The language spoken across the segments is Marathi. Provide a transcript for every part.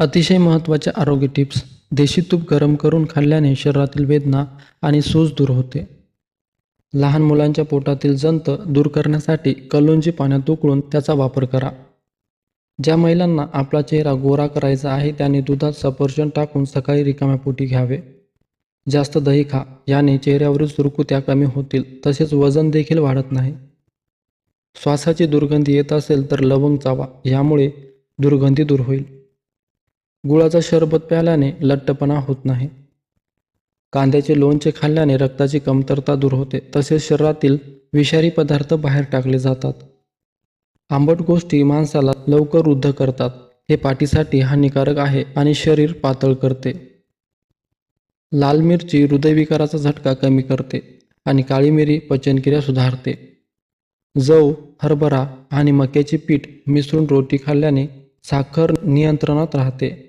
अतिशय महत्त्वाच्या आरोग्य टिप्स देशी तूप गरम करून खाल्ल्याने शरीरातील वेदना आणि सूज दूर होते. लहान मुलांच्या पोटातील जंत दूर करण्यासाठी कलोंजी पाण्यात उकळून त्याचा वापर करा. ज्या महिलांना आपला चेहरा गोरा करायचा आहे त्यांनी दुधात सफरचंद टाकून सकाळी रिकाम्या पोटी घ्यावे. जास्त दही खा याने चेहऱ्यावरील सुरकुत्या कमी होतील तसेच वजन देखील वाढत नाही. श्वासाची दुर्गंधी येत असेल तर लवंग चावा यामुळे दुर्गंधी दूर होईल. गुळाचा शरबत प्यायल्याने लठ्ठपणा होत नाही. कांद्याचे लोणचे खाल्ल्याने रक्ताची कमतरता दूर होते. तसेच शरीरातील विषारी पदार्थ बाहेर टाकले जातात. आंबट गोष्टी माणसाला लवकर वृद्ध करतात. हे पाठीसाठी हानिकारक आहे आणि शरीर पातळ करते. लाल मिरची हृदयविकाराचा झटका कमी करते आणि काळी मिरी पचनक्रिया सुधारते. जव हरभरा आणि मक्याचे पीठ मिसळून रोटी खाल्ल्याने साखर नियंत्रणात राहते.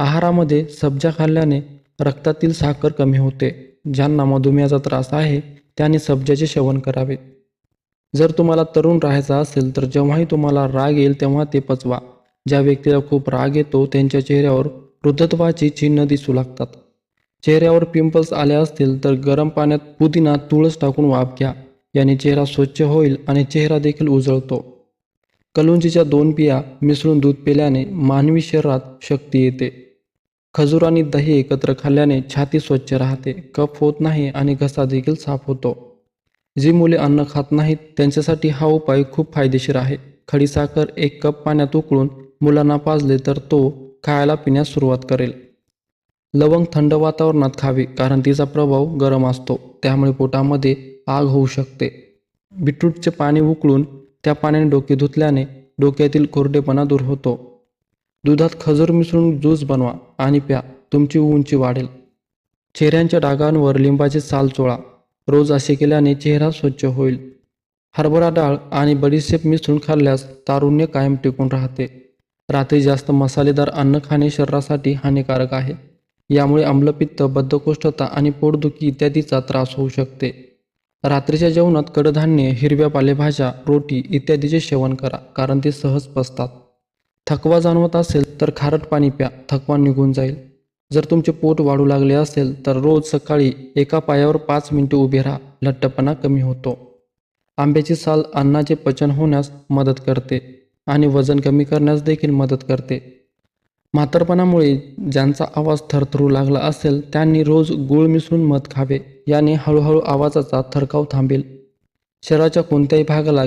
आहारामध्ये सब्जा खाल्ल्याने रक्तातील साखर कमी होते ज्यांना मधुमेहाचा त्रास आहे त्यांनी सब्जाचे सेवन करावे. जर तुम्हाला तरुण राहायचं असेल तर जेव्हाही तुम्हाला राग येईल तेव्हा ते पचवा. ज्या व्यक्तीला खूप राग येतो त्यांच्या चेहऱ्यावर वृद्धत्वाची चिन्ह दिसू लागतात. चेहऱ्यावर पिंपल्स आले असतील तर गरम पाण्यात पुदिना तुळस टाकून वाफ घ्या. याने चेहरा स्वच्छ होईल आणि चेहरा देखील उजळतो. कलुंजीच्या दोन बिया मिसळून दूध पिल्याने मानवी शरीरात शक्ती येते. खजूर आणि दही एकत्र खाल्ल्याने छाती स्वच्छ राहते. कफ होत नाही आणि घसा देखील साफ होतो. जी मुले अन्न खात नाहीत त्यांच्यासाठी हा उपाय खूप फायदेशीर आहे. खडीसाखर एक कप पाण्यात उकळून मुलांना पाजले तर तो खायला पिण्यास सुरुवात करेल. लवंग थंड वातावरणात खावी कारण तिचा प्रभाव गरम असतो. त्यामुळे पोटामध्ये आग होऊ शकते. बीटरूटचे पाणी उकळून त्या पाण्याने डोके धुतल्याने डोक्यातील कोरडेपणा दूर होतो. दुधात खजूर मिसळून ज्यूस बनवा आणि प्या तुमची उंची वाढेल. चेहऱ्यांच्या डागांवर लिंबाचे साल चोळा. रोज असे केल्याने चेहरा स्वच्छ होईल. हरभरा डाळ आणि बडीशेप मिसळून खाल्ल्यास तारुण्य कायम टिकून राहते. रात्री जास्त मसालेदार अन्न खाणे शरीरासाठी हानिकारक आहे. यामुळे आम्लपित्त बद्धकोष्ठता आणि पोटदुखी इत्यादीचा त्रास होऊ शकते. रात्रीच्या जेवणात कडधान्य हिरव्या पालेभाज्या रोटी इत्यादीचे सेवन करा कारण ते सहज पचतात. थकवा जाणवत असेल तर खारट पाणी प्या थकवा निघून जाईल. जर तुमचे पोट वाढू लागले असेल तर रोज सकाळी एका पायावर पाच मिनिटे उभे राहा लठ्ठपणा कमी होतो. आंब्याची साल अन्नाचे पचन होण्यास मदत करते आणि वजन कमी करण्यास देखील मदत करते. म्हातारपणामुळे ज्यांचा आवाज थरथरू लागला असेल त्यांनी रोज गुळ मिसळून मध खावे याने हळूहळू आवाजाचा थरकाव थांबेल. शरीराच्या कोणत्याही भागाला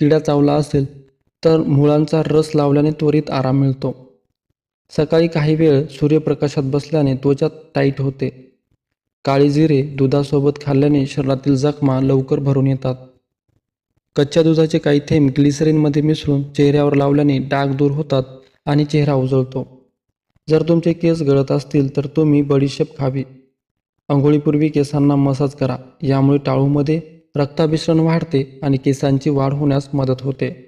किडा चावला असेल तर मुळांचा रस लावल्याने त्वरित आराम मिळतो. सकाळी काही वेळ सूर्यप्रकाशात बसल्याने त्वचा टाईट होते. काळी जिरे दुधासोबत खाल्ल्याने शरीरातील जखमा लवकर भरून येतात. कच्च्या दुधाचे काही थेंब ग्लिसरीनमध्ये मिसळून चेहऱ्यावर लावल्याने डाग दूर होतात आणि चेहरा उजळतो. जर तुमचे केस गळत असतील तर तुम्ही बडीशेप खावी. अंघोळीपूर्वी केसांना मसाज करा. यामुळे टाळूमध्ये रक्ताभिसरण वाढते आणि केसांची वाढ होण्यास मदत होते.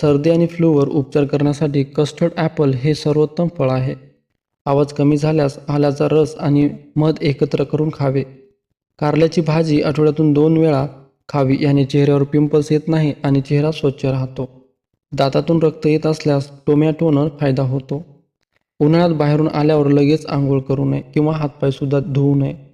सर्दी आणि फ्लूवर उपचार करण्यासाठी कस्टर्ड ॲपल हे सर्वोत्तम फळ आहे. आवाज कमी झाल्यास आल्याचा रस आणि मध एकत्र करून खावे. कारल्याची भाजी आठवड्यातून दोन वेळा खावी याने चेहऱ्यावर पिंपल्स येत नाही आणि चेहरा स्वच्छ राहतो. दातातून रक्त येत असल्यास टोमॅटोनं फायदा होतो. उन्हाळ्यात बाहेरून आल्यावर लगेच आंघोळ करू नये किंवा हातपायसुद्धा धुवू नये.